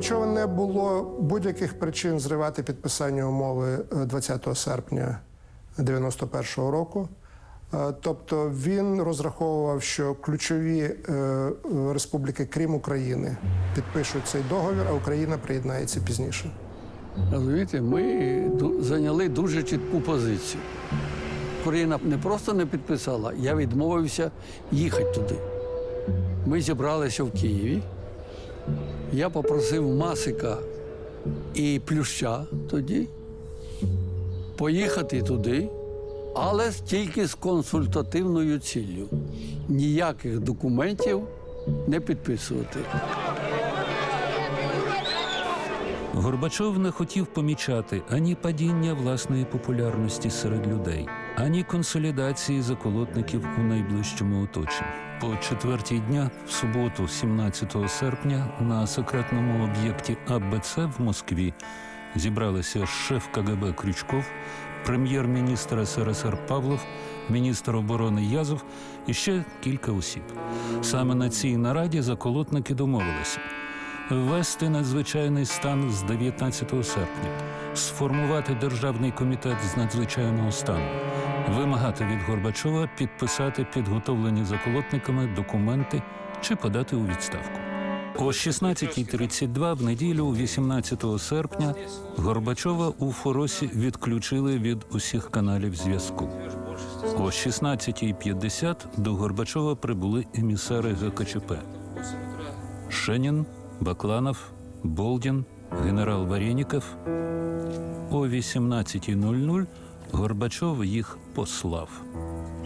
Горбачова не було будь-яких причин зривати підписання умови е, 20 серпня 91-го року. Е, Тобто він розраховував, що ключові е, е, республіки, крім України, підпишуть цей договір, а Україна приєднається пізніше. Розумієте, ми зайняли дуже чітку позицію. Україна не просто не підписала, я відмовився їхати туди. Ми зібралися в Києві. Я попросив Масика і Плюща тоді поїхати туди, але тільки з консультативною ціллю. Ніяких документів не підписувати. Горбачов не хотів помічати ані падіння власної популярності серед людей, ані консолідації заколотників у найближчому оточенні. По четвертій дня, в суботу, 17 серпня, на секретному об'єкті АБЦ в Москві зібралися шеф КГБ Крючков, прем'єр-міністр СРСР Павлов, міністр оборони Язов і ще кілька осіб. Саме на цій нараді заколотники домовилися ввести надзвичайний стан з 19 серпня, сформувати державний комітет з надзвичайного стану, вимагати від Горбачова підписати підготовлені заколотниками документи чи подати у відставку. О 16.32 в неділю, 18 серпня, Горбачова у Форосі відключили від усіх каналів зв'язку. О 16.50 до Горбачова прибули емісари ГКЧП. Шенін, Бакланов, Болдін, генерал Варєніков. О 18.00 Горбачов їх послав.